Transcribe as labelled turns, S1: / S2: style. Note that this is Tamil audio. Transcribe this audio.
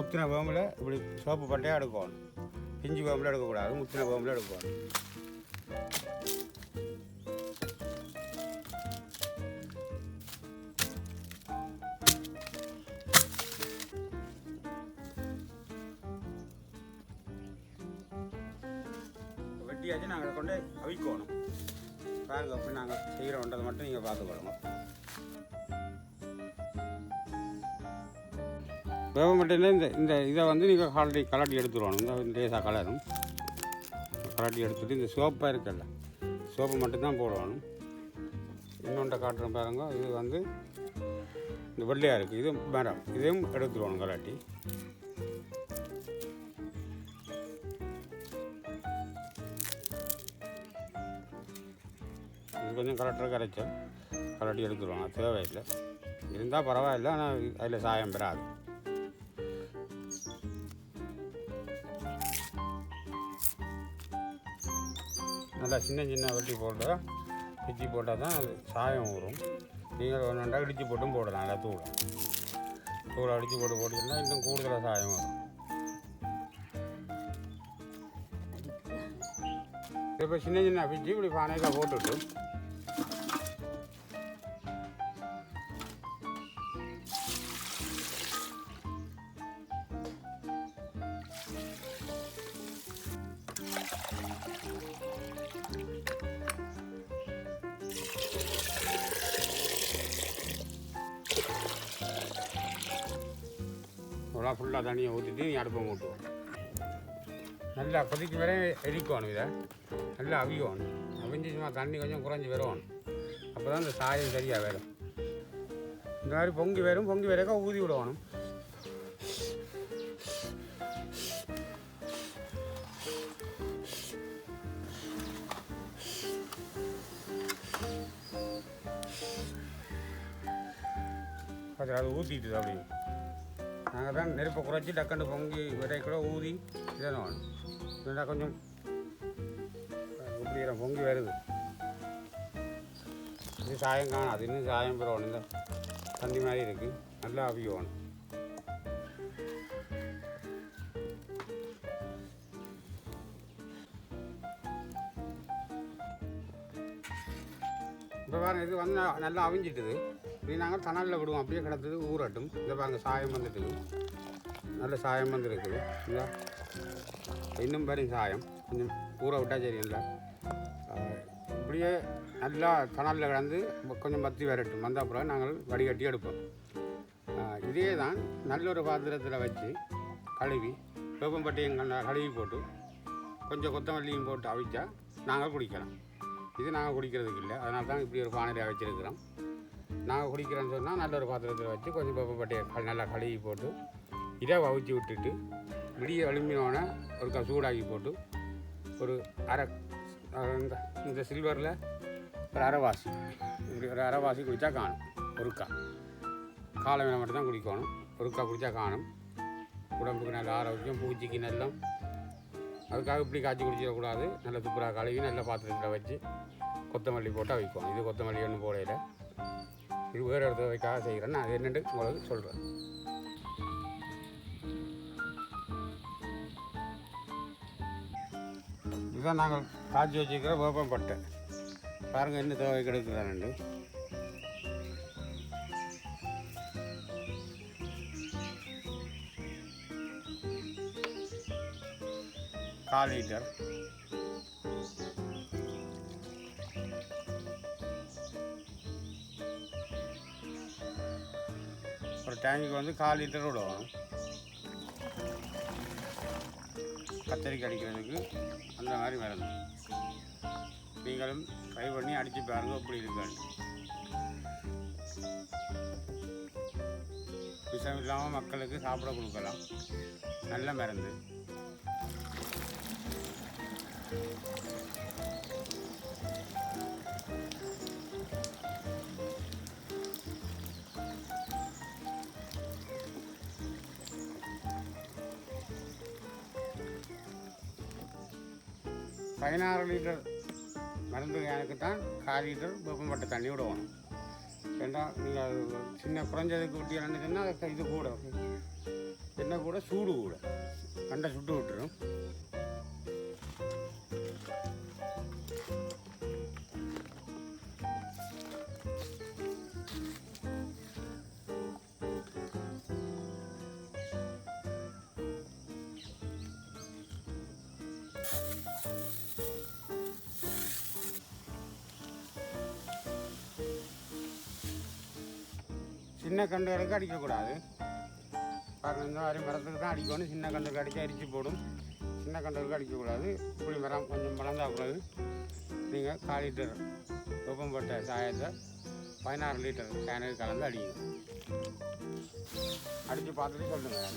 S1: முத்தின வேம்பில் இப்படி சோப்பு பட்டையாக எடுக்கணும். பிஞ்சு வேம்பில் எடுக்கக்கூடாது. முத்தின வேம்பில் எடுக்கணும். வெட்டியாச்சு நாங்கள் கொண்டு அவிக்கணும். பாருங்க அப்படி நாங்கள் செய்கிறோன்றதை மட்டும் நீங்கள் பார்த்துக்கொள்ளுங்க. வேப்பமட்டையில் இந்த இந்த இதை வந்து நீங்கள் கலட்டி கலட்டி எடுத்துருவாங்க இந்த லேசாக கலரும். கலட்டி எடுத்துகிட்டு இந்த சோப்பாக இருக்குல்ல சோப்பு மட்டும்தான் போடணும். இன்னொன்றை காட்டுறோம் பாருங்க. இது வந்து இந்த வெள்ளையாக இருக்குது இது மரம். இதையும் எடுத்துருவாங்க கலாட்டி இது கொஞ்சம் கலெக்டராக கரைச்சல். கலட்டி எடுத்துருவாங்க தேவையில்லை. இருந்தால் பரவாயில்ல. ஆனால் அதில் சாயம் பெறாது நல்லா சின்ன சின்ன வெட்டி போட்டு பிச்சி போட்டால் தான் அது சாயம் வரும் நீங்கள் ஒன்றா இடித்து போட்டும் போடலாம் நல்லா தூளை. தூளை அடித்து போட்டு போட்டிங்கன்னா இன்னும் கூடுதலாக சாயம் வரும். இப்போ சின்ன சின்ன பிச்சு இப்படி பானைக்காக போட்டுட்டு அவ்வளோ ஃபுல்லாக தண்ணியை ஊற்றிட்டு நீ அடுப்பை மூட்டுவோம் நல்லா கொதிக்கு வரையும் எரிக்கணும் இதை. நல்லா அவியணும். அவிஞ்சு சும்மா தண்ணி கொஞ்சம் குறைஞ்சி வரணும் அப்போ தான் இந்த சாயம் சரியாக வரும். இந்த மாதிரி பொங்கி வரும் பொங்கி வரக்கா ஊதி விடணும். அது அது ஊற்றிட்டுது அப்படி நாங்கள் தான் நெருப்பை குறைச்சி டக்குன்னு பொங்கி விதை கூட ஊதி இதணும் இல்லைன்னா கொஞ்சம் இப்படி பொங்கி வருது. இது சாயம் காணாது இன்னும் சாயம் பெறணும் இந்த தண்ணி மாதிரி இருக்குது நல்லா அவியணும் இப்போ பாருங்க இது வந்து நல்லா அவிஞ்சிட்டுது. இப்படி நாங்கள் தணலில் விடுவோம். அப்படியே கிடந்தது ஊறட்டும். இந்த பாருங்க சாயம் வந்துட்டு நல்ல சாயம் வந்துருக்குது. இந்த. இன்னும் பாருங்க சாயம். கொஞ்சம் ஊற விட்டால் சரியில்லை. இப்படியே நல்லா தணலில் கிடந்து கொஞ்சம் மத்தி வரட்டும். வந்த அப்புறம் நாங்கள் வடிகட்டி எடுப்போம். இதே தான் நல்ல ஒரு பாத்திரத்தில் வச்சு கழுவி வேப்பம்பட்டியும் கழுவி போட்டு கொஞ்சம் கொத்தமல்லியும் போட்டு அவிச்சா நாங்கள் குடிக்கலாம். இது நாங்கள் குடிக்கிறதுக்கு இல்லை. அதனால தான் இப்படி ஒரு பானையில் வச்சுருக்கிறோம் நாங்கள் குடிக்கிறேன்னு சொன்னால் நல்ல ஒரு பாத்திரத்தில் வச்சு கொஞ்சம் வேப்பம்பட்டியை க- நல்லா கழுவி போட்டு இதை அவிச்சு விட்டுட்டு விடிய அலுமினோடனே ஒரு க சூடாக்கி போட்டு ஒரு அரை இந்த இந்த சில்வரில் ஒரு அரைவாசி இப்படி ஒரு அரைவாசி குடித்தா காணும் ஒருக்கா காலை வேலை மட்டும் தான் குடிக்கணும் ஒருக்கா குடித்தா காணும். உடம்புக்கு நல்ல ஆரோக்கியம் பூச்சிக்கு நல்லம் அதுக்காக இப்படி காய்ச்சி குடிச்சிடக்கூடாது. நல்ல துப்புரா கழுவி நல்ல பாத்திரத்தில் வச்சு கொத்தமல்லி போட்டால் வைக்கும். இது கொத்தமல்லி ஒன்றும் போடையில் இது வேறு இடத்துக்காக வைக்காக செய்கிறேன் நான் அது என்னென்று உங்களுக்கு சொல்கிறேன். இதுதான் நாங்கள் காய்ச்சி வச்சுக்கிற வேப்பம்பட்டை பாருங்கள் என்ன தேவை கிடைக்குதானு. கால் லிட்டர். அப்புறம் டேங்குக்கு வந்து கால் லிட்டர் விடுவோம். கத்தரிக்கை அடிக்கிறதுக்கு அந்த மாதிரி மருந்து நீங்களும் ட்ரை பண்ணி அடித்து பாருங்கள் எப்படி இருக்கான்னு. விஷம் இல்லாமல் மக்களுக்கு சாப்பிட கொடுக்கலாம். நல்ல மருந்து. பதினாறு லிட்டர் மருந்து கேனுக்கு தான் கால் லிட்டர் வெப்பம்பட்ட தண்ணி விடுவோம் ஏன்னா நீங்கள் சின்ன குறைஞ்சதுக்கு விட்டீங்கன்னு சொன்னால் இது கூட. என்ன கூட சூடு கூட. கண்டை சுட்டு விட்டுரும். சின்ன கண்டுகளுக்கு அடிக்கக்கூடாது. பாருங்கள் இந்த மாதிரி மரத்துக்கு தான் அடிக்கணும். சின்ன கண்டுக்கு அடிக்க அரிச்சு போடும். சின்ன கண்டுகளுக்கு அடிக்கக்கூடாது. இப்படி மரம் கொஞ்சம் வளர்ந்தா கூடாது நீங்கள் கால் லிட்டர் வெப்பம்பட்ட சாயத்தை பதினாறு லிட்டர் கேனுக்கு கலந்து அடிக்கணும் அடித்து பார்த்துட்டு சொல்லுங்கள்